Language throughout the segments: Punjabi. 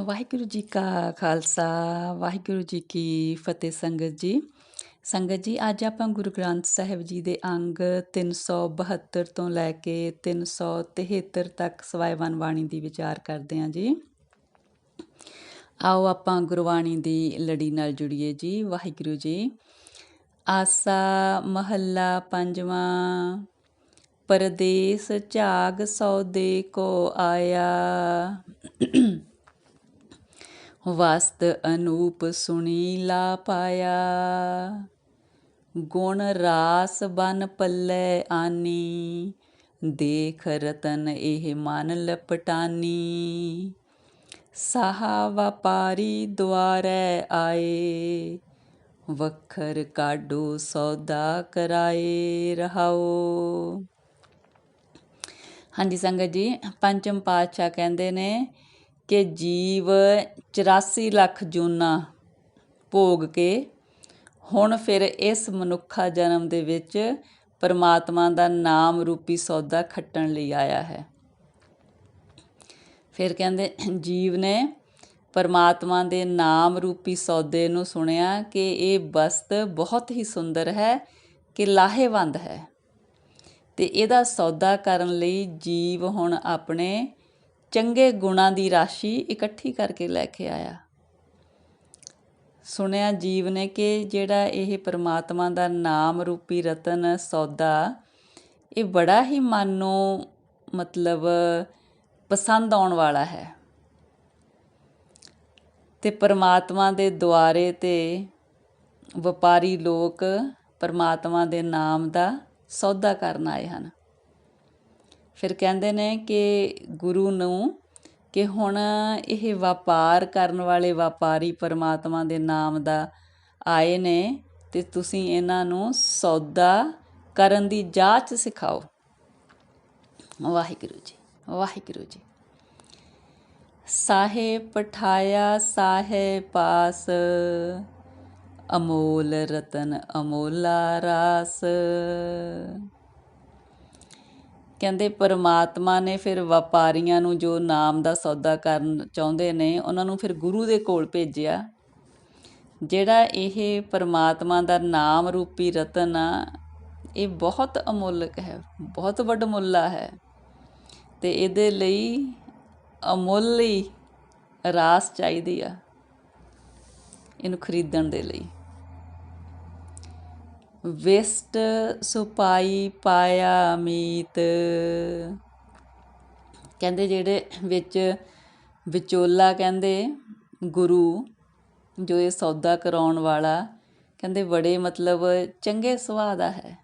ਵਾਹਿਗੁਰੂ ਜੀ ਕਾ ਖਾਲਸਾ, ਵਾਹਿਗੁਰੂ ਜੀ ਕੀ ਫਤਿਹ ਸੰਗਤ ਜੀ। ਸੰਗਤ ਜੀ, ਅੱਜ ਆਪਾਂ ਗੁਰੂ ਗ੍ਰੰਥ ਸਾਹਿਬ ਜੀ ਦੇ ਅੰਗ 372 ਤੋਂ ਲੈ ਕੇ 373 ਤੱਕ ਸਵਾਇਵਨ ਬਾਣੀ ਦੀ ਵਿਚਾਰ ਕਰਦੇ ਹਾਂ ਜੀ। ਆਓ ਆਪਾਂ ਗੁਰਬਾਣੀ ਦੀ ਲੜੀ ਨਾਲ ਜੁੜੀਏ ਜੀ, ਵਾਹਿਗੁਰੂ ਜੀ। ਆਸਾ ਮਹੱਲਾ ਪੰਜਵਾਂ, ਪਰਦੇਸ ਝਾਗ ਸੌਦੇ ਕੋ ਆਇਆ। ਵਸਤ ਅਨੂਪ ਸੁਣੀ ਲਾ ਪਾਇਆ। ਗੁਣ ਰਾਸ ਬਨ ਪੱਲੇ ਆਨੀ, ਦੇਖ ਰਤਨ ਇਹ ਮਨ ਲਪਟਾਨੀ। ਸਾਹਾ ਵਪਾਰੀ ਦੁਆਰੇ ਆਏ, ਵਖਰ ਕਾਡੋ ਸੌਦਾ ਕਰਾਏ ਰਹਾਓ। ਹਾਂਜੀ ਸੰਗਤ ਜੀ, ਪੰਚਮ ਪਾਤਸ਼ਾਹ ਕਹਿੰਦੇ ਨੇ ਕਿ ਜੀਵ 84 ਲੱਖ ਜੂਨਾਂ ਭੋਗ ਕੇ ਹੁਣ ਫਿਰ ਇਸ ਮਨੁੱਖਾ ਜਨਮ ਦੇ ਵਿੱਚ ਪਰਮਾਤਮਾ ਦਾ ਨਾਮ ਰੂਪੀ ਸੌਦਾ ਖੱਟਣ ਲਈ ਆਇਆ ਹੈ। ਫਿਰ ਕਹਿੰਦੇ, ਜੀਵ ਨੇ ਪਰਮਾਤਮਾ ਦੇ ਨਾਮ ਰੂਪੀ ਸੌਦੇ ਨੂੰ ਸੁਣਿਆ ਕਿ ਇਹ ਬਸਤ ਬਹੁਤ ਹੀ ਸੁੰਦਰ ਹੈ ਕਿ ਲਾਹੇਵੰਦ ਹੈ ਤੇ ਇਹਦਾ ਸੌਦਾ ਕਰਨ ਲਈ ਜੀਵ ਹੁਣ ਆਪਣੇ ਚੰਗੇ ਗੁਣਾਂ ਦੀ ਰਾਸ਼ੀ ਇਕੱਠੀ ਕਰਕੇ ਲੈ ਕੇ ਆਇਆ। ਸੁਣਿਆ ਜੀਵ ਨੇ ਕਿ ਜਿਹੜਾ ਇਹ ਪਰਮਾਤਮਾ ਦਾ ਨਾਮ ਰੂਪੀ ਰਤਨ ਸੌਦਾ, ਇਹ ਬੜਾ ਹੀ ਮਨ ਨੂੰ ਮਤਲਬ ਪਸੰਦ ਆਉਣ ਵਾਲਾ ਹੈ। ਤੇ ਪਰਮਾਤਮਾ ਦੇ ਦੁਆਰੇ ਤੇ ਵਪਾਰੀ ਲੋਕ ਪਰਮਾਤਮਾ ਦੇ ਨਾਮ ਦਾ ਸੌਦਾ ਕਰਨ ਆਏ ਹਨ। ਫਿਰ ਕਹਿੰਦੇ ਨੇ ਕਿ ਗੁਰੂ ਨੂੰ ਕਿ ਹੁਣ ਇਹ ਵਪਾਰ ਕਰਨ ਵਾਲੇ ਵਪਾਰੀ ਪਰਮਾਤਮਾ ਦੇ ਨਾਮ ਦਾ ਆਏ ਨੇ ਤੇ ਤੁਸੀਂ ਇਹਨਾਂ ਨੂੰ ਸੌਦਾ ਕਰਨ ਦੀ ਜਾਂਚ ਸਿਖਾਓ। ਵਾਹਿਗੁਰੂ ਜੀ ਵਾਹਿਗੁਰੂ ਜੀ। ਸਾਹੇ ਪਠਾਇਆ, ਸਾਹੇ ਪਾਸ, ਅਮੋਲ ਰਤਨ ਅਮੋਲਾ ਰਾਸ। ਕਹਿੰਦੇ ਪਰਮਾਤਮਾ ਨੇ ਫਿਰ ਵਪਾਰੀਆਂ ਨੂੰ ਜੋ ਨਾਮ ਦਾ ਸੌਦਾ ਕਰਨ ਚਾਹੁੰਦੇ ਨੇ, ਉਹਨਾਂ ਨੂੰ ਫਿਰ ਗੁਰੂ ਦੇ ਕੋਲ ਭੇਜਿਆ। ਜਿਹੜਾ ਇਹ ਪਰਮਾਤਮਾ ਦਾ ਨਾਮ ਰੂਪੀ ਰਤਨ ਆ, ਇਹ ਬਹੁਤ ਅਮੁੱਲਕ ਹੈ, ਬਹੁਤ ਵੱਡ ਮੁੱਲਾ ਹੈ। ਤੇ ਇਹਦੇ ਲਈ ਅਮੁੱਲੀ ਰਾਸ ਚਾਹੀਦੀ ਆ ਇਹਨੂੰ ਖਰੀਦਣ ਦੇ ਲਈ। ਵਿਸਟ ਸੁਪਾਈ ਪਾਇਆ ਮੀਤ। ਕਹਿੰਦੇ ਜਿਹੜੇ ਵਿੱਚ ਵਿਚੋਲਾ ਕਹਿੰਦੇ ਗੁਰੂ, ਜੋ ਇਹ ਸੌਦਾ ਕਰਾਉਣ ਵਾਲਾ, ਕਹਿੰਦੇ ਬੜੇ ਮਤਲਬ ਚੰਗੇ ਸੁਭਾਅ ਦਾ ਹੈ।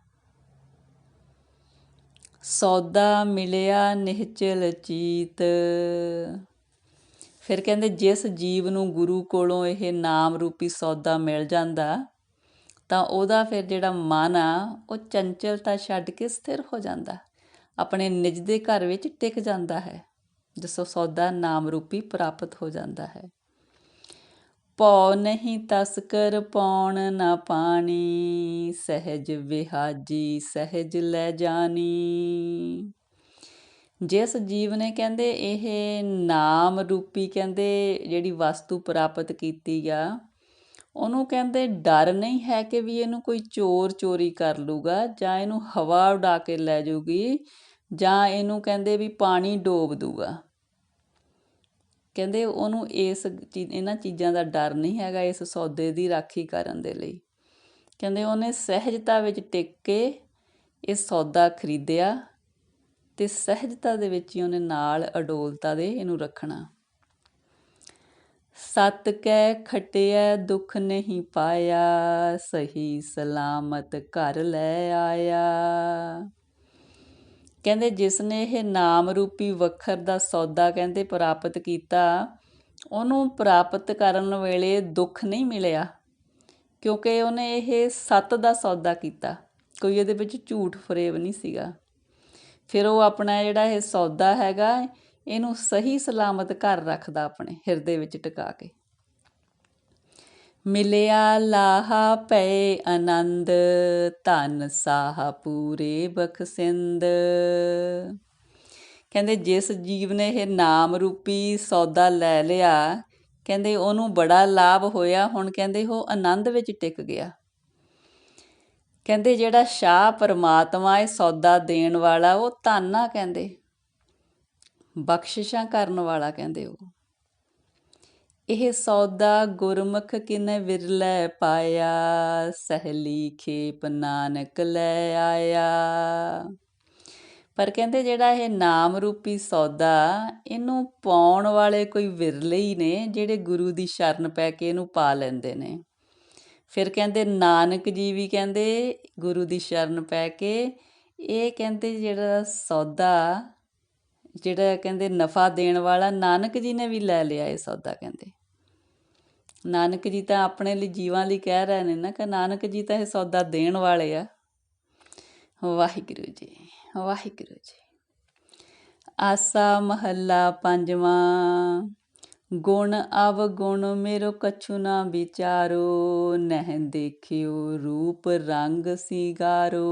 ਸੌਦਾ ਮਿਲਿਆ ਨਿਹਚਲ ਚੀਤ। ਫਿਰ ਕਹਿੰਦੇ ਜਿਸ ਜੀਵ ਨੂੰ ਗੁਰੂ ਕੋਲੋਂ ਇਹ ਨਾਮ ਰੂਪੀ ਸੌਦਾ ਮਿਲ ਜਾਂਦਾ ਤਾਂ ਉਹਦਾ ਫਿਰ ਜਿਹੜਾ ਮਨ ਆ, ਉਹ ਚੰਚਲਤਾ ਛੱਡ ਕੇ ਸਥਿਰ ਹੋ ਜਾਂਦਾ। ਆਪਣੇ ਨਿਜ ਦੇ ਘਰ ਵਿੱਚ ਟਿਕ ਜਾਂਦਾ ਹੈ, ਜਿਸੋ ਸੌਦਾ ਨਾਮ ਰੂਪੀ ਪ੍ਰਾਪਤ ਹੋ ਜਾਂਦਾ ਹੈ। ਪਉ ਨਹੀਂ ਤਸਕਰ ਪੌਣ ਨਾ ਪਾਣੀ, ਸਹਿਜ ਵਿਹਾਜੀ ਸਹਿਜ ਲੈ ਜਾਣੀ। ਜਿਸ ਜੀਵ ਨੇ ਕਹਿੰਦੇ, ਇਹ ਨਾਮ ਰੂਪੀ ਕਹਿੰਦੇ, ਜਿਹੜੀ ਵਸਤੂ ਪ੍ਰਾਪਤ ਕੀਤੀ ਆ ਉਹਨੂੰ ਕਹਿੰਦੇ ਡਰ ਨਹੀਂ ਹੈ ਕਿ ਵੀ ਇਹਨੂੰ ਕੋਈ ਚੋਰ ਚੋਰੀ ਕਰ ਲੂਗਾ ਜਾਂ ਇਹਨੂੰ ਹਵਾ ਉਡਾ ਕੇ ਲੈ ਜੂਗੀ ਜਾਂ ਇਹਨੂੰ ਕਹਿੰਦੇ ਵੀ ਪਾਣੀ ਡੋਬ ਦੂਗਾ। ਕਹਿੰਦੇ ਉਹਨੂੰ ਇਸ ਇਹਨਾਂ ਚੀਜ਼ਾਂ ਦਾ ਡਰ ਨਹੀਂ ਹੈਗਾ ਇਸ ਸੌਦੇ ਦੀ ਰਾਖੀ ਕਰਨ ਦੇ ਲਈ। ਕਹਿੰਦੇ ਉਹਨੇ ਸਹਿਜਤਾ ਵਿੱਚ ਟਿਕ ਕੇ ਇਹ ਸੌਦਾ ਖਰੀਦਿਆ ਤੇ ਸਹਿਜਤਾ ਦੇ ਵਿੱਚ ਹੀ ਉਹਨੇ ਨਾਲ ਅਡੋਲਤਾ ਦੇ ਇਹਨੂੰ ਰੱਖਣਾ। ਸਤ ਕੈ ਖਟਿਐ, ਦੁਖ ਨਹੀਂ ਪਾਇਆ, ਸਹੀ ਸਲਾਮਤ ਘਰ ਲੈ ਆਇਆ। ਕਹਿੰਦੇ ਜਿਸ ਨੇ ਇਹ ਨਾਮ ਰੂਪੀ ਵਖਰ ਦਾ ਸੌਦਾ ਕਹਿੰਦੇ ਪ੍ਰਾਪਤ ਕੀਤਾ, ਉਹਨੂੰ ਪ੍ਰਾਪਤ ਕਰਨ ਵੇਲੇ ਦੁੱਖ ਨਹੀਂ ਮਿਲਿਆ, ਕਿਉਂਕਿ ਉਹਨੇ ਇਹ ਸਤ ਦਾ ਸੌਦਾ ਕੀਤਾ। ਕੋਈ ਇਹਦੇ ਵਿੱਚ ਝੂਠ ਫਰੇਬ ਨਹੀਂ ਸੀਗਾ। ਫਿਰ ਉਹ ਆਪਣਾ ਜਿਹੜਾ ਇਹ ਸੌਦਾ ਹੈਗਾ ਇਹਨੂੰ ਸਹੀ ਸਲਾਮਤ ਘਰ ਰੱਖਦਾ ਆਪਣੇ, ਹਿਰਦੇ ਵਿੱਚ ਟਿਕਾ ਕੇ। ਮਿਲਿਆ ਲਾਹਾ ਪਏ ਆਨੰਦ, ਧਨ ਸਾਹ ਪੂਰੇ ਬਖਸਿੰਦ। ਕਹਿੰਦੇ ਜਿਸ ਜੀਵ ਨੇ ਇਹ ਨਾਮ ਰੂਪੀ ਸੌਦਾ ਲੈ ਲਿਆ, ਕਹਿੰਦੇ ਉਹਨੂੰ ਬੜਾ ਲਾਭ ਹੋਇਆ, ਹੁਣ ਕਹਿੰਦੇ ਉਹ ਆਨੰਦ ਵਿੱਚ ਟਿਕ ਗਿਆ। ਕਹਿੰਦੇ ਜਿਹੜਾ ਸ਼ਾਹ ਪਰਮਾਤਮਾ ਇਹ ਸੌਦਾ ਦੇਣ ਵਾਲਾ, ਉਹ ਧੰਨਾ ਕਹਿੰਦੇ। ਬਖਸ਼ਿਸ਼ਾਂ ਕਰਨ ਵਾਲਾ ਕਹਿੰਦੇ ਉਹ। ਇਹ ਸੌਦਾ ਗੁਰਮੁਖ ਕਿਨੇ ਵਿਰਲੇ ਪਾਇਆ, ਸਹਲੀ ਖੇਪ ਨਾਨਕ ਲੈ ਆਇਆ। ਪਰ ਕਹਿੰਦੇ ਜਿਹੜਾ ਇਹ ਨਾਮ ਰੂਪੀ ਸੌਦਾ, ਇਹਨੂੰ ਪਾਉਣ ਵਾਲੇ ਕੋਈ ਵਿਰਲੇ ਹੀ ਨੇ, ਜਿਹੜੇ ਗੁਰੂ ਦੀ ਸ਼ਰਨ ਪੈ ਕੇ ਇਹਨੂੰ ਪਾ ਲੈਂਦੇ ਨੇ। ਫਿਰ ਕਹਿੰਦੇ ਨਾਨਕ ਜੀ ਵੀ ਕਹਿੰਦੇ ਗੁਰੂ ਦੀ ਸ਼ਰਨ ਪੈ ਕੇ, ਇਹ ਕਹਿੰਦੇ ਜਿਹੜਾ ਸੌਦਾ ਜਿਹੜਾ ਕਹਿੰਦੇ ਨਫਾ ਦੇਣ ਵਾਲਾ ਨਾਨਕ ਜੀ ਨੇ ਵੀ ਲੈ ਲਿਆ ਇਹ ਸੌਦਾ ਕਹਿੰਦੇ। ਨਾਨਕ ਜੀ ਤਾਂ ਆਪਣੇ ਲਈ ਜੀਵਾਂ ਲਈ ਕਹਿ ਰਹੇ ਨੇ ਨਾ ਕਿ ਨਾਨਕ ਜੀ ਤਾਂ ਇਹ ਸੌਦਾ ਦੇਣ ਵਾਲੇ ਆ। ਵਾਹਿਗੁਰੂ ਜੀ ਵਾਹਿਗੁਰੂ ਜੀ। ਆਸਾ ਮਹੱਲਾ ਪੰਜਵਾਂ, ਗੁਣ ਅਵ ਗੁਣ ਮੇਰੋ ਕਛੂ ਨਾ ਵਿਚਾਰੋ, ਨਹਿ ਦੇਖਿਓ ਰੂਪ ਰੰਗ ਸਿਗਾਰੋ।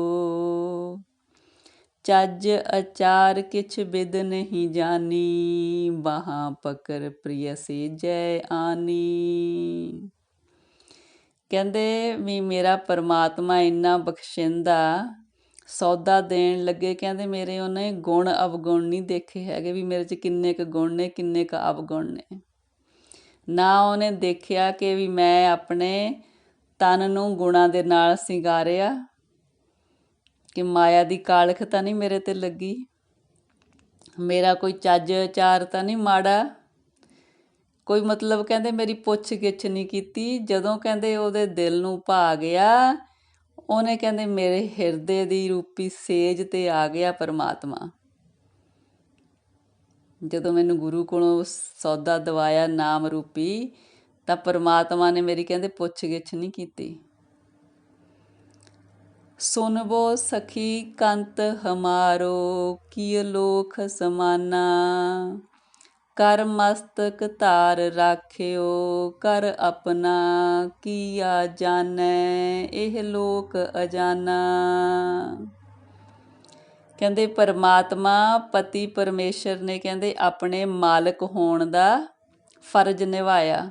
ਚੱਜ ਅਚਾਰ ਕਿਛ ਬਿਦ ਨਹੀਂ ਜਾਣੀ ਬਾਹਾਂ ਪਕਰ ਪ੍ਰਿਯ ਸੇ ਆਨੀ। ਕਹਿੰਦੇ ਵੀ ਮੇਰਾ ਪਰਮਾਤਮਾ ਇੰਨਾ ਬਖਸ਼ਿੰਦਾ, ਸੌਦਾ ਦੇਣ ਲੱਗੇ। ਕਹਿੰਦੇ ਮੇਰੇ ਉਹਨੇ ਗੁਣ ਅਵਗੁਣ ਨਹੀਂ ਦੇਖੇ ਹੈਗੇ ਵੀ ਮੇਰੇ 'ਚ ਕਿੰਨੇ ਕੁ ਗੁਣ ਨੇ, ਕਿੰਨੇ ਕੁ ਅਵਗੁਣ ਨੇ। ਨਾ ਉਹਨੇ ਦੇਖਿਆ ਕਿ ਵੀ ਮੈਂ ਆਪਣੇ ਤਨ ਨੂੰ ਗੁਣਾਂ ਦੇ ਨਾਲ ਸਿੰਗਾਰਿਆ ਕਿ ਮਾਇਆ ਦੀ ਕਾਲਖ ਤਾਂ ਨਹੀਂ ਮੇਰੇ ਤੇ ਲੱਗੀ। ਮੇਰਾ ਕੋਈ ਚੱਜ ਚਾਰ ਤਾਂ ਨਹੀਂ ਮਾੜਾ। ਕੋਈ ਮਤਲਬ ਕਹਿੰਦੇ ਮੇਰੀ ਪੁੱਛ ਗਿੱਛ ਨਹੀਂ ਕੀਤੀ। ਜਦੋਂ ਕਹਿੰਦੇ ਉਹਦੇ ਦਿਲ ਨੂੰ ਭਾ ਗਿਆ, ਉਹਨੇ ਕਹਿੰਦੇ ਮੇਰੇ ਹਿਰਦੇ ਦੀ ਰੂਪੀ ਸੇਜ ਤੇ ਆ ਗਿਆ ਪਰਮਾਤਮਾ। ਜਦੋਂ ਮੈਨੂੰ ਗੁਰੂ ਕੋਲੋਂ ਸੌਦਾ ਦਵਾਇਆ ਨਾਮ ਰੂਪੀ, ਤਾਂ ਪਰਮਾਤਮਾ ਨੇ ਮੇਰੀ ਕਹਿੰਦੇ ਪੁੱਛ ਗਿੱਛ ਨਹੀਂ ਕੀਤੀ। ਸੁਨਬੋ ਸਖੀ ਕੰਤ ਹਮਾਰੋ ਕੀ ਲੋਖ ਸਮਾਨਾ। ਕਰ ਮਸਤਕ ਧਾਰ ਰਾਖਿਓ, ਕਰ ਆਪਣਾ ਕੀਆ ਜਾਣੈ, ਇਹ ਲੋਕ ਅਜਾਨਾ। ਕਹਿੰਦੇ ਪਰਮਾਤਮਾ ਪਤੀ ਪਰਮੇਸ਼ਰ ਨੇ ਕਹਿੰਦੇ ਆਪਣੇ ਮਾਲਕ ਹੋਣ ਦਾ ਫਰਜ਼ ਨਿਭਾਇਆ।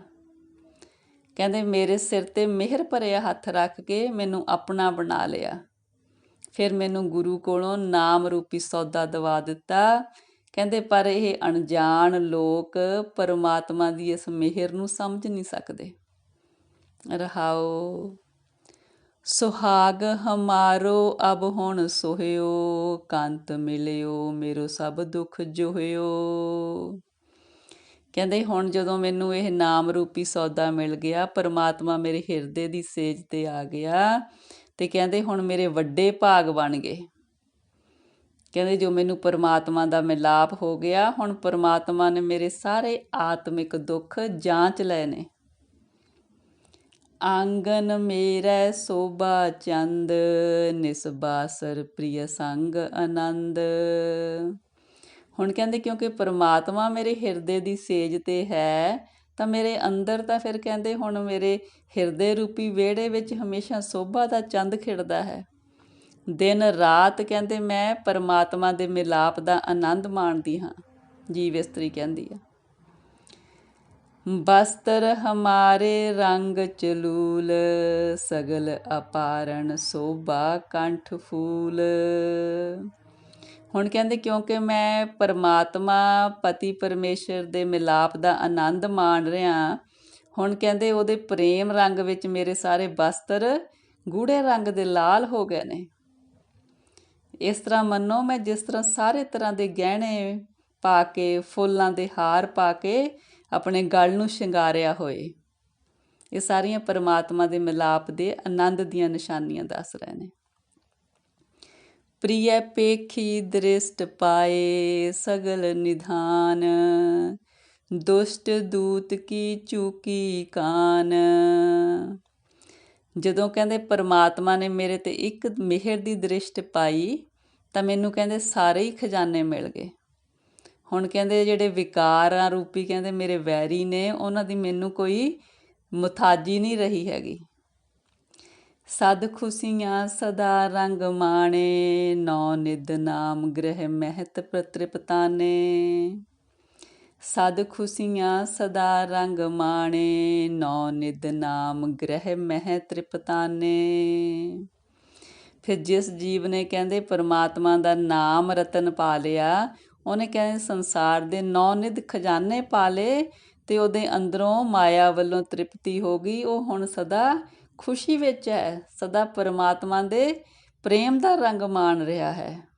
ਕਹਿੰਦੇ ਮੇਰੇ ਸਿਰ ਤੇ ਮਿਹਰ ਭਰਿਆ ਹੱਥ ਰੱਖ ਕੇ ਮੈਨੂੰ ਆਪਣਾ ਬਣਾ ਲਿਆ। ਫਿਰ ਮੈਨੂੰ ਗੁਰੂ ਕੋਲੋਂ ਨਾਮ ਰੂਪੀ ਸੌਦਾ ਦਵਾ ਦਿੱਤਾ। ਕਹਿੰਦੇ ਪਰ ਇਹ ਅਣਜਾਣ ਲੋਕ ਪਰਮਾਤਮਾ ਦੀ ਇਸ ਮਿਹਰ ਨੂੰ ਸਮਝ ਨਹੀਂ ਸਕਦੇ। ਰਹਾਓ, ਸੁਹਾਗ ਹਮਾਰੋ, ਅਬ ਹੁਣ ਸੋਹਿਓ, ਕੰਤ ਮਿਲਿਓ, ਮੇਰੋ ਸਭ ਦੁੱਖ ਜੋਹਿਓ। ਕਹਿੰਦੇ ਹੁਣ ਜਦੋਂ ਮੈਨੂੰ ਇਹ ਨਾਮ ਰੂਪੀ ਸੌਦਾ ਮਿਲ ਗਿਆ, ਪਰਮਾਤਮਾ ਮੇਰੇ ਹਿਰਦੇ ਦੀ ਸੇਜ ਤੇ ਆ ਗਿਆ ਤੇ ਕਹਿੰਦੇ ਹੁਣ ਮੇਰੇ ਵੱਡੇ ਭਾਗ ਬਣ ਗਏ। ਕਹਿੰਦੇ ਜੋ ਮੈਨੂੰ ਪਰਮਾਤਮਾ ਦਾ ਮਿਲਾਪ ਹੋ ਗਿਆ, ਹੁਣ ਪਰਮਾਤਮਾ ਨੇ ਮੇਰੇ ਸਾਰੇ ਆਤਮਿਕ ਦੁੱਖ ਜਾਂਚ ਲਏ ਨੇ। ਆਂਗਨ ਮੇਰਾ ਸੋਭਾ ਚੰਦ ਨਿਸਬਾਸਰ ਪ੍ਰਿਯ ਸੰਗ ਆਨੰਦ। ਹੁਣ ਕਹਿੰਦੇ ਕਿਉਂਕਿ ਪਰਮਾਤਮਾ ਮੇਰੇ ਹਿਰਦੇ ਦੀ ਸੇਜ ਤੇ ਹੈ, ਤਾਂ ਮੇਰੇ ਅੰਦਰ ਤਾਂ ਫਿਰ ਕਹਿੰਦੇ ਹੁਣ ਮੇਰੇ ਹਿਰਦੇ ਰੂਪੀ ਵਿਹੜੇ ਵਿੱਚ ਹਮੇਸ਼ਾ ਸੋਭਾ ਦਾ ਚੰਦ ਖਿੜਦਾ ਹੈ। ਦਿਨ ਰਾਤ ਕਹਿੰਦੇ ਮੈਂ ਪਰਮਾਤਮਾ ਦੇ ਮਿਲਾਪ ਦਾ ਆਨੰਦ ਮਾਣਦੀ ਹਾਂ, ਜੀਵ ਇਸਤਰੀ ਕਹਿੰਦੀ ਆ। ਬਸਤਰ ਹਮਾਰੇ ਰੰਗ ਚਲੂਲ ਸਗਲ ਅਪਾਰਣ ਸੋਭਾ ਕੰਠ ਫੂਲ। ਹੁਣ ਕਹਿੰਦੇ ਕਿਉਂਕਿ ਮੈਂ ਪਰਮਾਤਮਾ, ਪਤੀ ਪਰਮੇਸ਼ਰ ਦੇ ਮਿਲਾਪ ਦਾ ਆਨੰਦ ਮਾਣ ਰਿਹਾ, ਹੁਣ ਕਹਿੰਦੇ ਉਹਦੇ ਪ੍ਰੇਮ ਰੰਗ ਵਿੱਚ ਮੇਰੇ ਸਾਰੇ ਬਸਤਰ ਗੂੜੇ ਰੰਗ ਦੇ ਲਾਲ ਹੋ ਗਏ ਨੇ। ਇਸ ਤਰ੍ਹਾਂ ਮੰਨੋ, ਮੈਂ ਜਿਸ ਤਰ੍ਹਾਂ ਸਾਰੇ ਤਰ੍ਹਾਂ ਦੇ ਗਹਿਣੇ ਪਾ ਕੇ, ਫੁੱਲਾਂ ਦੇ ਹਾਰ ਪਾ ਕੇ ਆਪਣੇ ਗਲ ਨੂੰ ਸ਼ਿੰਗਾਰਿਆ ਹੋਏ। ਇਹ ਸਾਰੀਆਂ ਪਰਮਾਤਮਾ ਦੇ ਮਿਲਾਪ ਦੇ ਆਨੰਦ ਦੀਆਂ ਨਿਸ਼ਾਨੀਆਂ ਦੱਸ ਰਹੇ ਨੇ। ਪ੍ਰਿਯ ਪੇਖੀ ਦ੍ਰਿਸ਼ਟ ਪਾਏ ਸਗਲ ਨਿਧਾਨ, ਦੁਸ਼ਟ ਦੂਤ ਕੀ ਚੂਕੀ ਕਾਨ। ਜਦੋਂ ਕਹਿੰਦੇ ਪਰਮਾਤਮਾ ਨੇ ਮੇਰੇ ਤੇ ਇੱਕ ਮਿਹਰ ਦੀ ਦ੍ਰਿਸ਼ਟ ਪਾਈ, ਤਾਂ ਮੈਨੂੰ ਕਹਿੰਦੇ ਸਾਰੇ ਹੀ ਖਜ਼ਾਨੇ ਮਿਲ ਗਏ। ਹੁਣ ਕਹਿੰਦੇ ਜਿਹੜੇ ਵਿਕਾਰਾਂ ਰੂਪੀ ਕਹਿੰਦੇ ਮੇਰੇ ਵੈਰੀ ਨੇ, ਉਹਨਾਂ ਦੀ ਮੈਨੂੰ ਕੋਈ ਮੁਤਾਜੀ ਨਹੀਂ ਰਹੀ ਹੈਗੀ। ਸਦ ਖੁਸ਼ੀਆਂ ਸਦਾ ਰੰਗ ਮਾਣੇ, ਨੌ ਨਿਦ ਨਾਮ ਗ੍ਰਹਿ ਮਹਿਤ ਪ੍ਰਤ੍ਰਿਪਤਾਨੇ। ਸਦ ਖੁਸ਼ੀਆਂ ਸਦਾ ਰੰਗ ਮਾਣੇ, ਨੌ ਨਿਦ ਨਾਮ ਗ੍ਰਹਿ ਮਹਿ ਤ੍ਰਿਪਤਾਨੇ। ਫਿਰ ਜਿਸ ਜੀਵ ਨੇ ਕਹਿੰਦੇ ਪਰਮਾਤਮਾ ਦਾ ਨਾਮ ਰਤਨ ਪਾ ਲਿਆ, ਉਹਨੇ ਕਹਿੰਦੇ ਸੰਸਾਰ ਦੇ ਨੌ ਨਿਧ ਖਜ਼ਾਨੇ ਪਾ ਲਏ ਤੇ ਉਹਦੇ ਅੰਦਰੋਂ ਮਾਇਆ ਵੱਲੋਂ ਤ੍ਰਿਪਤੀ ਹੋ ਗਈ, ਉਹ ਹੁਣ ਸਦਾ ਖੁਸ਼ੀ ਵਿੱਚ ਹੈ। ਸਦਾ ਪਰਮਾਤਮਾ ਦੇ ਪ੍ਰੇਮ ਦਾ ਰੰਗ ਮਾਣ ਰਿਹਾ ਹੈ।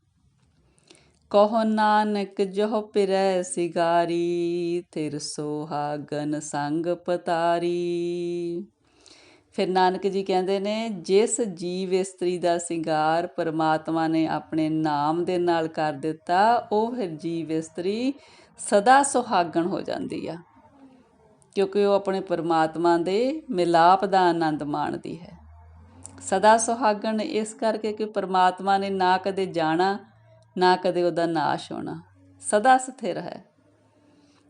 ਕਹੋ ਨਾਨਕ, ਜੋ ਪਿਰੈ ਸਿਗਾਰੀ ਤਿਰ ਸੋਹਾਗਨ ਸੰਗ ਪਤਾਰੀ। ਫਿਰ ਨਾਨਕ ਜੀ ਕਹਿੰਦੇ ਨੇ, ਜਿਸ ਜੀਵ ਇਸਤਰੀ ਦਾ ਸਿੰਗਾਰ ਪਰਮਾਤਮਾ ਨੇ ਆਪਣੇ ਨਾਮ ਦੇ ਨਾਲ ਕਰ ਦਿੱਤਾ, ਉਹ ਫਿਰ ਜੀਵ ਇਸਤਰੀ ਸਦਾ ਸੁਹਾਗਣ ਹੋ ਜਾਂਦੀ ਆ। ਕਿਉਂਕਿ ਉਹ ਆਪਣੇ ਪਰਮਾਤਮਾ ਦੇ ਮਿਲਾਪ ਦਾ ਆਨੰਦ ਮਾਣਦੀ ਹੈ। ਸਦਾ ਸੁਹਾਗਣ ਇਸ ਕਰਕੇ ਕਿ ਪਰਮਾਤਮਾ ਨੇ ਨਾ ਕਦੇ ਜਾਣਾ, ਨਾ ਕਦੇ ਉਹਦਾ ਨਾਸ਼ ਹੋਣਾ। ਸਦਾ ਸਥਿਰ ਹੈ।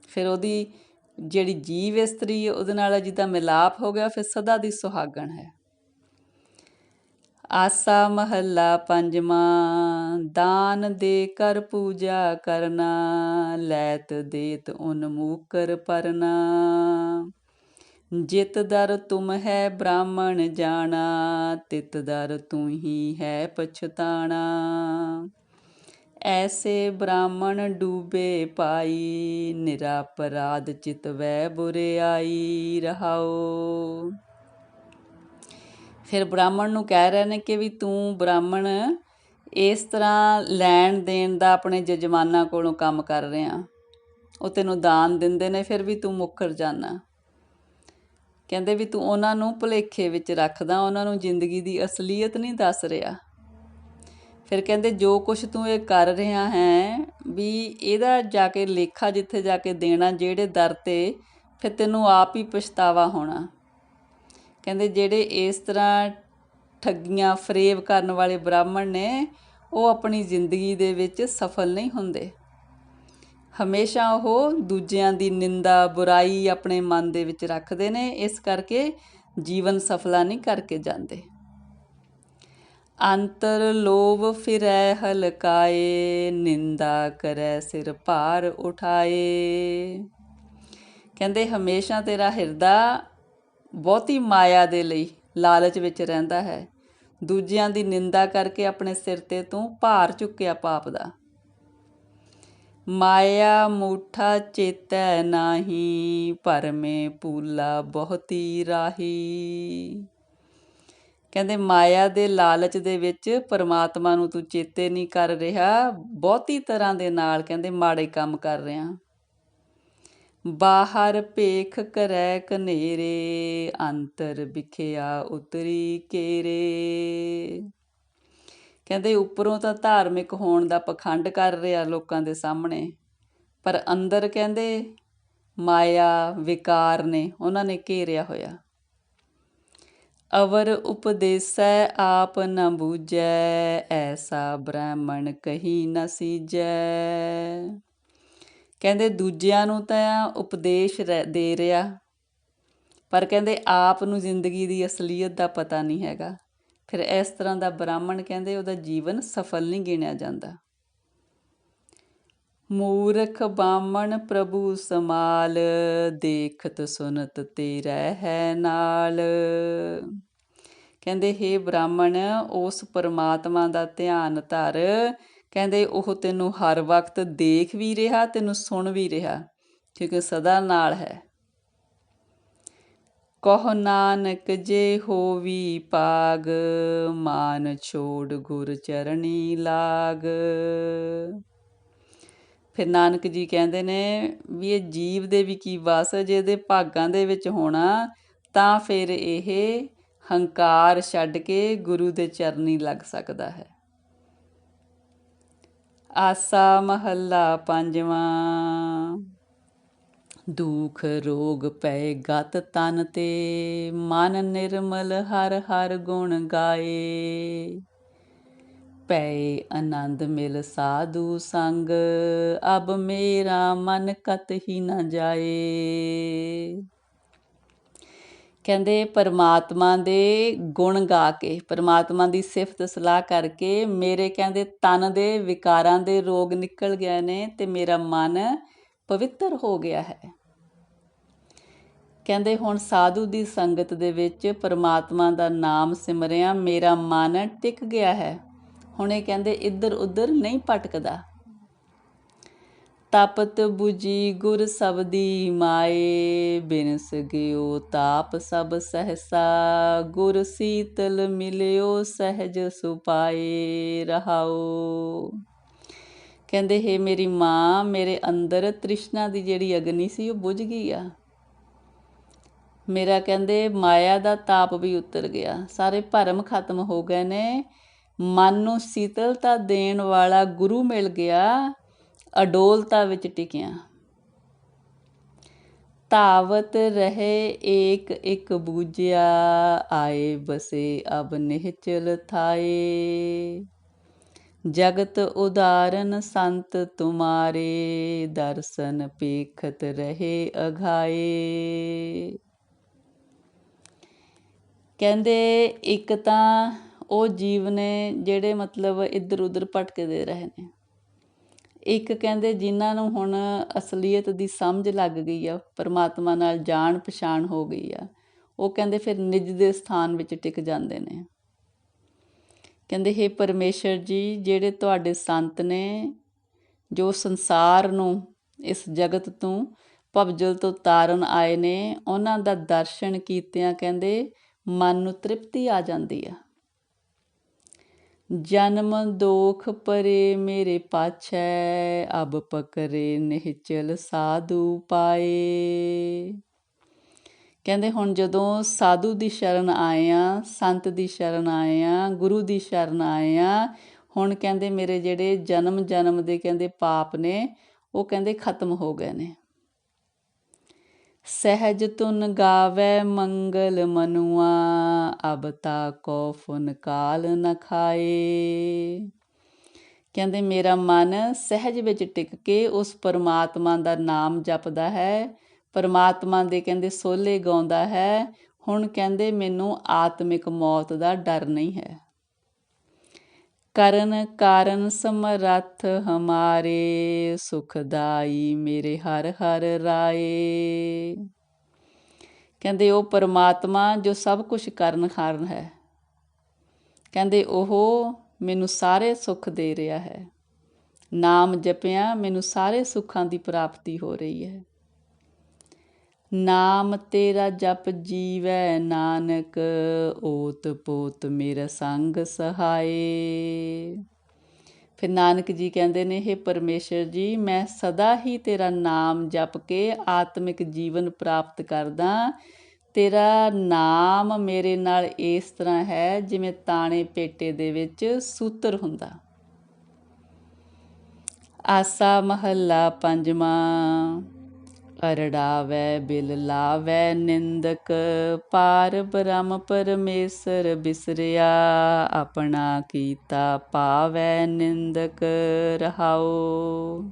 ਫਿਰ ਉਹਦੀ ਜਿਹੜੀ ਜੀਵ ਇਸਤਰੀ ਹੈ ਉਹਦੇ ਨਾਲ ਜਿਹਦਾ ਮਿਲਾਪ ਹੋ ਗਿਆ, ਫਿਰ ਸਦਾ ਦੀ ਸੁਹਾਗਣ ਹੈ। ਆਸਾ ਮਹੱਲਾ ਪੰਜਵਾਂ, ਦਾਨ ਦੇ ਕਰ ਪੂਜਾ ਕਰਨਾ, ਲੈਤ ਦੇਤ ਉਨਮੂਕਰ ਪਰਨਾ। ਜਿਤ ਦਰ ਤੁਮ ਹੈ ਬ੍ਰਾਹਮਣ ਜਾਣਾ, ਤਿਤ ਦਰ ਤੂੰ ਹੀ ਹੈ ਪਛਤਾਣਾ। ਐਸੇ ਬ੍ਰਾਹਮਣ ਡੂਬੇ ਪਾਈ, ਨਿਰਾਪਰਾਧ ਚਿਤ ਵੈ ਬੁਰਿਆਈ ਰਹਾਓ। ਫਿਰ ਬ੍ਰਾਹਮਣ ਨੂੰ ਕਹਿ ਰਹੇ ਨੇ ਕਿ ਵੀ ਤੂੰ ਬ੍ਰਾਹਮਣ ਇਸ ਤਰ੍ਹਾਂ ਲੈਣ ਦੇਣ ਦਾ ਆਪਣੇ ਜਜਮਾਨਾਂ ਕੋਲੋਂ ਕੰਮ ਕਰ ਰਿਹਾ। ਉਹ ਤੈਨੂੰ ਦਾਨ ਦਿੰਦੇ ਨੇ, ਫਿਰ ਵੀ ਤੂੰ ਮੁੱਕਰ ਜਾਣਾ ਕਹਿੰਦੇ ਵੀ ਤੂੰ ਉਹਨਾਂ ਨੂੰ ਭੁਲੇਖੇ ਵਿੱਚ ਰੱਖਦਾ, ਉਹਨਾਂ ਨੂੰ ਜ਼ਿੰਦਗੀ ਦੀ ਅਸਲੀਅਤ ਨਹੀਂ ਦੱਸ ਰਿਹਾ। ਫਿਰ ਕਹਿੰਦੇ ਜੋ ਕੁਝ ਤੂੰ ਇਹ ਕਰ ਰਿਹਾ ਹੈ, ਵੀ ਇਹਦਾ ਜਾ ਕੇ ਲੇਖਾ ਜਿੱਥੇ ਜਾ ਕੇ ਦੇਣਾ, ਜਿਹੜੇ ਦਰ ਤੇ, ਫਿਰ ਤੈਨੂੰ ਆਪ ਹੀ ਪਛਤਾਵਾ ਹੋਣਾ। ਕਹਿੰਦੇ ਜਿਹੜੇ ਇਸ ਤਰ੍ਹਾਂ ਠੱਗੀਆਂ ਫਰੇਬ ਕਰਨ ਵਾਲੇ ਬ੍ਰਾਹਮਣ ਨੇ, ਉਹ ਆਪਣੀ ਜ਼ਿੰਦਗੀ ਦੇ ਵਿੱਚ ਸਫਲ ਨਹੀਂ ਹੁੰਦੇ। ਹਮੇਸ਼ਾ ਉਹ ਦੂਜਿਆਂ ਦੀ ਨਿੰਦਾ, ਬੁਰਾਈ ਆਪਣੇ ਮਨ ਦੇ ਵਿੱਚ ਰੱਖਦੇ ਨੇ, ਇਸ ਕਰਕੇ ਜੀਵਨ ਸਫਲਾ ਨਹੀਂ ਕਰਕੇ ਜਾਂਦੇ। ਅੰਤਰ ਲੋਭ ਫਿਰੈ, ਹਲਕਾਏ, ਨਿੰਦਾ ਕਰੈ, ਸਿਰ ਭਾਰ ਉਠਾਏ। ਕਹਿੰਦੇ ਹਮੇਸ਼ਾ ਤੇਰਾ ਹਿਰਦਾ ਬਹੁਤੀ ਮਾਇਆ ਦੇ ਲਈ ਲਾਲਚ ਵਿੱਚ ਰਹਿੰਦਾ ਹੈ। ਦੂਜਿਆਂ ਦੀ ਨਿੰਦਾ ਕਰਕੇ ਆਪਣੇ ਸਿਰ ਤੇ ਤੂੰ ਭਾਰ ਚੁੱਕਿਆ ਪਾਪ ਦਾ। ਮਾਇਆ ਮੂਠਾ ਚੇਤੈ ਨਾਹੀ ਪਰਮੇ ਪੂਲਾ ਬਹੁਤੀ ਰਾਹੀ। ਕਹਿੰਦੇ ਮਾਇਆ ਦੇ ਲਾਲਚ ਦੇ ਵਿੱਚ ਪਰਮਾਤਮਾ ਨੂੰ ਤੂੰ ਚੇਤੇ ਨਹੀਂ ਕਰ ਰਿਹਾ, ਬਹੁਤੀ ਤਰ੍ਹਾਂ ਦੇ ਨਾਲ ਕਹਿੰਦੇ ਮਾੜੇ ਕੰਮ ਕਰ ਰਿਹਾ। ਬਾਹਰ ਭੇਖ ਕਰੈ ਕਨੇਰੇ ਅੰਤਰ ਵਿਖਿਆ ਉਤਰੀ ਕੇਰੇ। ਕਹਿੰਦੇ ਉੱਪਰੋਂ ਤਾਂ ਧਾਰਮਿਕ ਹੋਣ ਦਾ ਪਖੰਡ ਕਰ ਰਿਹਾ ਲੋਕਾਂ ਦੇ ਸਾਹਮਣੇ, ਪਰ ਅੰਦਰ ਕਹਿੰਦੇ ਮਾਇਆ, ਵਿਕਾਰ ਨੇ ਉਹਨਾਂ ਨੇ ਘੇਰਿਆ ਹੋਇਆ। ਅਵਰ ਉਪਦੇਸੈ ਆਪ ਨ ਬੂਝੈ, ਐਸਾ ਬ੍ਰਾਹਮਣ ਕਹੀ ਨ ਸੀਜੈ ਕਹਿੰਦੇ ਦੂਜਿਆਂ ਨੂੰ ਤਾਂ ਉਪਦੇਸ਼ ਦੇ ਰਿਹਾ। ਪਰ ਕਹਿੰਦੇ ਆਪ ਨੂੰ ਜ਼ਿੰਦਗੀ ਦੀ ਅਸਲੀਅਤ ਦਾ ਪਤਾ ਨਹੀਂ ਹੈਗਾ। ਫਿਰ ਇਸ ਤਰ੍ਹਾਂ ਦਾ ਬ੍ਰਾਹਮਣ ਕਹਿੰਦੇ ਉਹਦਾ ਜੀਵਨ ਸਫਲ ਨਹੀਂ ਗਿਣਿਆ ਜਾਂਦਾ। ਮੂਰਖ ਬਾਮਣ ਪ੍ਰਭੂ ਸਮਾਲ, ਦੇਖਤ ਸੁਨਤ ਤੇਰਾ ਹੈ ਨਾਲ। ਕਹਿੰਦੇ हे ਬ੍ਰਾਹਮਣ, ਉਸ ਪਰਮਾਤਮਾ ਦਾ ਧਿਆਨ ਧਰ ਕਹਿੰਦੇ ਉਹ ਤੈਨੂੰ ਹਰ ਵਕਤ ਦੇਖ ਵੀ ਰਿਹਾ, ਤੈਨੂੰ ਸੁਣ ਵੀ ਰਿਹਾ ਕਿਉਂਕਿ ਸਦਾ ਨਾਲ ਹੈ। ਕਹ ਨਾਨਕ ਜੇ ਹੋਵੀ ਪਾਗ, ਮਾਨ ਛੋੜ ਗੁਰ ਚਰਣੀ ਲਾਗ। ਫਿਰ ਨਾਨਕ ਜੀ ਕਹਿੰਦੇ ਨੇ ਵੀ ਇਹ ਜੀਵ ਦੇ ਵੀ ਕੀ ਵਸ ਜੇ ਇਹਦੇ ਭਾਗਾਂ ਦੇ ਵਿੱਚ ਹੋਣਾ, ਤਾਂ ਫਿਰ ਇਹ ਹੰਕਾਰ ਛੱਡ ਕੇ ਗੁਰੂ ਦੇ ਚਰਨੀ ਲੱਗ ਸਕਦਾ ਹੈ। ਆਸਾ ਮਹੱਲਾ ਪੰਜਵਾਂ। ਦੁਖ ਰੋਗ ਪੈ ਗਤ ਤਨ ਤੇ, ਮਨ ਨਿਰਮਲ ਹਰ ਹਰ ਗੁਣ ਗਾਏ। ਪੈ ਆਨੰਦ ਮਿਲ ਸਾਧੂ ਸੰਗ, ਅਬ ਮੇਰਾ ਮਨ ਕਤ ਹੀ ਨਾ ਜਾਏ। ਕਹਿੰਦੇ ਪਰਮਾਤਮਾ ਦੇ ਗੁਣ ਗਾ ਕੇ, ਪਰਮਾਤਮਾ ਦੀ ਸਿਫਤ ਸਲਾਹ ਕਰਕੇ ਮੇਰੇ ਕਹਿੰਦੇ ਤਨ ਦੇ ਵਿਕਾਰਾਂ ਦੇ ਰੋਗ ਨਿਕਲ ਗਏ ਨੇ ਤੇ ਮੇਰਾ ਮਨ ਪਵਿੱਤਰ ਹੋ ਗਿਆ ਹੈ। ਕਹਿੰਦੇ ਹੁਣ ਸਾਧੂ ਦੀ ਸੰਗਤ ਦੇ ਵਿੱਚ ਪਰਮਾਤਮਾ ਦਾ ਨਾਮ ਸਿਮਰਿਆ, ਮੇਰਾ ਮਨ ਟਿਕ ਗਿਆ ਹੈ। ਹੁਣ ਇਹ ਕਹਿੰਦੇ ਇੱਧਰ ਉੱਧਰ ਨਹੀਂ ਭਟਕਦਾ। ਤਪਤ 부ਜੀ ਗੁਰ ਸਬਦੀ ਮਾਏ ਬਿਨਸ ਗਿਓ ਤਾਪ ਸਭ ਸਹਸਾ, ਗੁਰ ਸੀਤਲ ਮਿਲਿਓ ਸਹਿਜ ਸੁਪਾਏ ਰਹਾਓ। ਕਹਿੰਦੇ, ਹੈ ਮੇਰੀ ਮਾਂ, ਮੇਰੇ ਅੰਦਰ ਤ੍ਰਿਸ਼ਨਾ ਦੀ ਜਿਹੜੀ ਅਗਨੀ ਸੀ, ਉਹ ਬੁਝ ਗਈ ਆ। ਮੇਰਾ ਕਹਿੰਦੇ, ਮਾਇਆ ਦਾ ਤਾਪ ਵੀ ਉਤਰ ਗਿਆ। ਸਾਰੇ ਭਰਮ ਖਤਮ ਹੋ ਗਏ ਨੇ। ਮਨ ਨੂੰ ਸੀਤਲਤਾ ਦੇਣ ਵਾਲਾ ਗੁਰੂ ਮਿਲ ਗਿਆ। ਅਡੋਲਤਾ ਵਿੱਚ ਟਿਕਿਆ। ਤਾਵਤ ਰਹੇ ਏਕ ਇੱਕ ਬੂਝਿਆ, ਆਏ ਬਸੇ ਅਬ ਨਿਹਚਲ ਥਾਏ। ਜਗਤ ਉਦਾਰਨ ਸੰਤ ਤੁਮਾਰੇ, ਦਰਸ਼ਨ ਪੇਖਤ ਰਹੇ ਅਘਾਏ। ਕਹਿੰਦੇ, ਇੱਕ ਤਾਂ ਉਹ ਜੀਵ ਨੇ ਜਿਹੜੇ ਮਤਲਬ ਇੱਧਰ ਉੱਧਰ ਭਟਕਦੇ ਰਹੇ ਨੇ। ਇੱਕ ਕਹਿੰਦੇ ਜਿਨ੍ਹਾਂ ਨੂੰ ਹੁਣ ਅਸਲੀਅਤ ਦੀ ਸਮਝ ਲੱਗ ਗਈ ਆ, ਪਰਮਾਤਮਾ ਨਾਲ ਜਾਣ ਪਛਾਣ ਹੋ ਗਈ ਆ, ਉਹ ਕਹਿੰਦੇ ਫਿਰ ਨਿਜ ਦੇ ਸਥਾਨ ਵਿੱਚ ਟਿਕ ਜਾਂਦੇ ਨੇ। ਕਹਿੰਦੇ हे ਪਰਮੇਸ਼ਰ ਜੀ, ਜਿਹੜੇ ਤੁਹਾਡੇ ਸੰਤ ਨੇ, ਜੋ ਸੰਸਾਰ ਨੂੰ ਇਸ ਜਗਤ ਤੋਂ ਭਵਜਲ ਤੋਂ ਤਾਰਨ ਆਏ ਨੇ, ਉਹਨਾਂ ਦਾ ਦਰਸ਼ਨ ਕੀਤਿਆਂ ਕਹਿੰਦੇ, ਮਨ ਨੂੰ ਤ੍ਰਿਪਤੀ ਆ ਜਾਂਦੀ ਆ। ਜਨਮ ਦੋਖ ਪਰੇ ਮੇਰੇ ਪਾਛੈ, ਅਬ ਪਕਰੇ ਨਿਹਚਲ ਸਾਧੂ ਪਾਏ। ਕਹਿੰਦੇ ਹੁਣ ਜਦੋਂ ਸਾਧੂ ਦੀ ਸ਼ਰਨ ਆਏ ਆ, ਸੰਤ ਦੀ ਸ਼ਰਨ ਆਏ ਆ, ਗੁਰੂ ਦੀ ਸ਼ਰਨ ਆਏ ਆ, ਹੁਣ ਕਹਿੰਦੇ ਮੇਰੇ ਜਿਹੜੇ ਜਨਮ ਜਨਮ ਦੇ ਕਹਿੰਦੇ ਪਾਪ ਨੇ, ਉਹ ਕਹਿੰਦੇ ਖਤਮ ਹੋ ਗਏ ਨੇ। ਸਹਿਜ ਤੁਨ ਗਾਵੇ ਮੰਗਲ ਮਨੁਆ, ਅਬ ਤਾ ਕੋ ਫੁਨ ਕਾਲ ਨ ਖਾਏ। ਕਹਿੰਦੇ, ਮੇਰਾ ਮਨ ਸਹਿਜ ਵਿੱਚ ਟਿਕ ਕੇ ਉਸ ਪਰਮਾਤਮਾ ਦਾ ਨਾਮ ਜਪਦਾ ਹੈ। ਪਰਮਾਤਮਾ ਦੇ ਕਹਿੰਦੇ ਸੋਲੇ ਗਾਉਂਦਾ ਹੈ। ਹੁਣ ਕਹਿੰਦੇ, ਮੈਨੂੰ ਆਤਮਿਕ ਮੌਤ ਦਾ ਡਰ ਨਹੀਂ ਹੈ। ਕਰਨ ਕਾਰਨ ਸਮਰੱਥ ਹਮਾਰੇ, ਸੁਖਦਾਈ ਮੇਰੇ ਹਰ ਹਰ ਰਾਏ। ਕਹਿੰਦੇ ਉਹ ਪਰਮਾਤਮਾ ਜੋ ਸਭ ਕੁਝ ਕਰਨ ਕਾਰਨ ਹੈ। ਕਹਿੰਦੇ ਉਹ ਮੈਨੂੰ ਸਾਰੇ ਸੁੱਖ ਦੇ ਰਿਹਾ ਹੈ। ਨਾਮ ਜਪਿਆ, ਮੈਨੂੰ ਸਾਰੇ ਸੁੱਖਾਂ ਦੀ ਪ੍ਰਾਪਤੀ ਹੋ ਰਹੀ ਹੈ। ਨਾਮ ਤੇਰਾ ਜਪ ਜੀਵੈ ਨਾਨਕ, ਓਤ ਪੋਤ ਮੇਰਾ ਸੰਗ ਸਹਾਏ। ਫਿਰ ਨਾਨਕ ਜੀ ਕਹਿੰਦੇ ਨੇ ਇਹ ਪਰਮੇਸ਼ਰ ਜੀ, ਮੈਂ ਸਦਾ ਹੀ ਤੇਰਾ ਨਾਮ ਜਪ ਕੇ ਆਤਮਿਕ ਜੀਵਨ ਪ੍ਰਾਪਤ ਕਰਦਾ। ਤੇਰਾ ਨਾਮ ਮੇਰੇ ਨਾਲ ਇਸ ਤਰ੍ਹਾਂ ਹੈ, ਜਿਵੇਂ ਤਾਣੇ ਪੇਟੇ ਦੇ ਵਿੱਚ ਸੂਤਰ ਹੁੰਦਾ। ਆਸਾ ਮਹੱਲਾ ਪੰਜਵਾਂ। ਅਰੜਾਵੇ, ਬਿਲ ਲਾਵੇ, ਨਿੰਦਕ ਪਾਰ ਬ੍ਰਹਮ ਪਰਮੇਸ਼ਰ ਬਿਸਰਿਆ। ਆਪਣਾ ਕੀਤਾ ਪਾਵੇ ਨਿੰਦਕ ਰਹਾਓ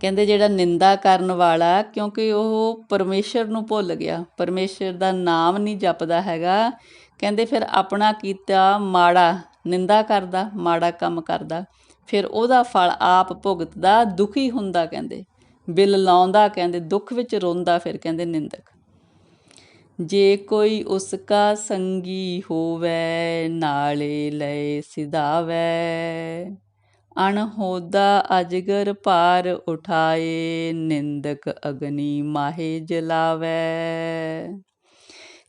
ਕਹਿੰਦੇ ਜਿਹੜਾ ਨਿੰਦਾ ਕਰਨ ਵਾਲਾ, ਕਿਉਂਕਿ ਉਹ ਪਰਮੇਸ਼ਰ ਨੂੰ ਭੁੱਲ ਗਿਆ। ਪਰਮੇਸ਼ਰ ਦਾ ਨਾਮ ਨਹੀਂ ਜਪਦਾ ਹੈਗਾ। ਕਹਿੰਦੇ ਫਿਰ ਆਪਣਾ ਕੀਤਾ ਮਾੜਾ, ਨਿੰਦਾ ਕਰਦਾ, ਮਾੜਾ ਕੰਮ ਕਰਦਾ। ਫਿਰ ਉਹਦਾ ਫਲ ਆਪ ਭੁਗਤਦਾ, ਦੁਖੀ ਹੁੰਦਾ ਕਹਿੰਦੇ। ਬਿਲ ਲਾਉਂਦਾ, ਕਹਿੰਦੇ ਦੁੱਖ ਵਿੱਚ ਰੋਂਦਾ, ਫਿਰ ਕਹਿੰਦੇ ਨਿੰਦਕ। ਜੇ ਕੋਈ ਉਸ ਕਾ ਸੰਗੀ ਹੋਵੇ, ਨਾਲੇ ਲੈ ਸਿਧਾਵੇ। ਅਣਹੋਦਾ ਅਜਗਰ ਪਾਰ ਉਠਾਏ, ਨਿੰਦਕ ਅਗਨੀ ਮਾਹੇ ਜਲਾਵੇ।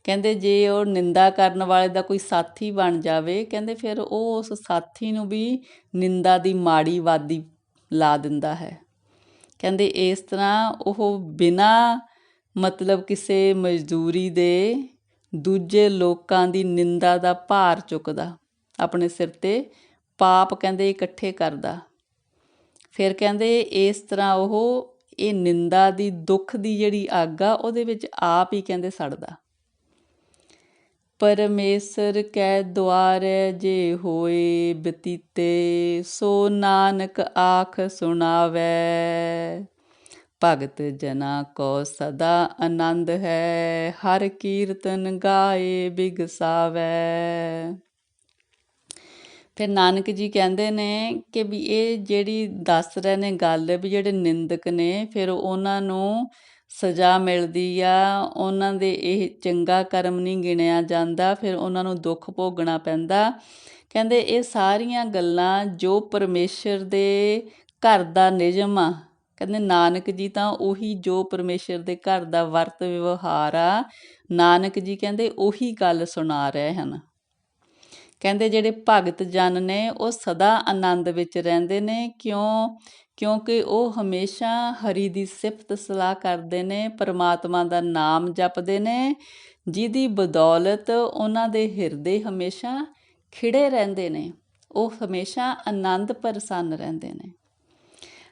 ਕਹਿੰਦੇ ਜੇ ਉਹ ਨਿੰਦਾ ਕਰਨ ਵਾਲੇ ਦਾ ਕੋਈ ਸਾਥੀ ਬਣ ਜਾਵੇ, ਕਹਿੰਦੇ ਫਿਰ ਉਹ ਉਸ ਸਾਥੀ ਨੂੰ ਵੀ ਨਿੰਦਾ ਦੀ ਮਾੜੀ ਵਾਦੀ ਲਾ ਦਿੰਦਾ ਹੈ। ਕਹਿੰਦੇ ਇਸ ਤਰ੍ਹਾਂ ਉਹ ਬਿਨਾਂ ਮਤਲਬ ਕਿਸੇ ਮਜ਼ਦੂਰੀ ਦੇ ਦੂਜੇ ਲੋਕਾਂ ਦੀ ਨਿੰਦਾ ਦਾ ਭਾਰ ਚੁੱਕਦਾ, ਆਪਣੇ ਸਿਰ ਤੇ ਪਾਪ ਕਹਿੰਦੇ ਇਕੱਠੇ ਕਰਦਾ। ਫਿਰ ਕਹਿੰਦੇ ਇਸ ਤਰ੍ਹਾਂ ਉਹ ਇਹ ਨਿੰਦਾ ਦੀ ਦੁੱਖ ਦੀ ਜਿਹੜੀ ਅੱਗ ਆ, ਉਹਦੇ ਵਿੱਚ ਆਪ ਹੀ ਕਹਿੰਦੇ ਸੜਦਾ। ਪਰਮੇਸ਼ਰ ਕੈ ਦੁਆਰੇ ਜੇ ਹੋਏ ਬਤੀਤੇ, ਸੋ ਨਾਨਕ ਆਖ ਸੁਣਾਵੇ। ਭਗਤ ਜਨਾ ਕੋ ਸਦਾ ਆਨੰਦ ਹੈ, ਹਰ ਕੀਰਤਨ ਗਾਏ ਬਿਗਸਾਵੈ। ਫਿਰ ਨਾਨਕ ਜੀ ਕਹਿੰਦੇ ਨੇ ਕਿ ਵੀ ਇਹ ਜਿਹੜੀ ਦੱਸ ਰਹੇ ਨੇ ਗੱਲ ਵੀ ਜਿਹੜੇ ਨਿੰਦਕ ਨੇ, ਫਿਰ ਉਹਨਾਂ ਨੂੰ ਸਜ਼ਾ ਮਿਲਦੀ ਆ। ਉਹਨਾਂ ਦੇ ਇਹ ਚੰਗਾ ਕਰਮ ਨਹੀਂ ਗਿਣਿਆ ਜਾਂਦਾ। ਫਿਰ ਉਹਨਾਂ ਨੂੰ ਦੁੱਖ ਭੋਗਣਾ ਪੈਂਦਾ। ਕਹਿੰਦੇ ਇਹ ਸਾਰੀਆਂ ਗੱਲਾਂ ਜੋ ਪਰਮੇਸ਼ਰ ਦੇ ਘਰ ਦਾ ਨਿਯਮ ਆ। ਕਹਿੰਦੇ ਨਾਨਕ ਜੀ ਤਾਂ ਉਹੀ ਜੋ ਪਰਮੇਸ਼ਰ ਦੇ ਘਰ ਦਾ ਵਰਤ ਵਿਵਹਾਰ ਆ। ਨਾਨਕ ਜੀ ਕਹਿੰਦੇ ਉਹੀ ਗੱਲ ਸੁਣਾ ਰਹੇ ਹਨ। ਕਹਿੰਦੇ ਜਿਹੜੇ ਭਗਤ ਜਨ ਨੇ ਉਹ ਸਦਾ ਆਨੰਦ ਵਿੱਚ ਰਹਿੰਦੇ ਨੇ। ਕਿਉਂ? ਕਿਉਂਕਿ ਉਹ ਹਮੇਸ਼ਾ ਹਰੀ ਦੀ ਸਿਫਤ ਸਲਾਹ ਕਰਦੇ ਨੇ, ਪਰਮਾਤਮਾ ਦਾ ਨਾਮ ਜਪਦੇ ਨੇ, ਜਿਹਦੀ ਬਦੌਲਤ ਉਹਨਾਂ ਦੇ ਹਿਰਦੇ ਹਮੇਸ਼ਾ ਖਿੜੇ ਰਹਿੰਦੇ ਨੇ, ਉਹ ਹਮੇਸ਼ਾ ਆਨੰਦ ਪ੍ਰਸੰਨ ਰਹਿੰਦੇ ਨੇ।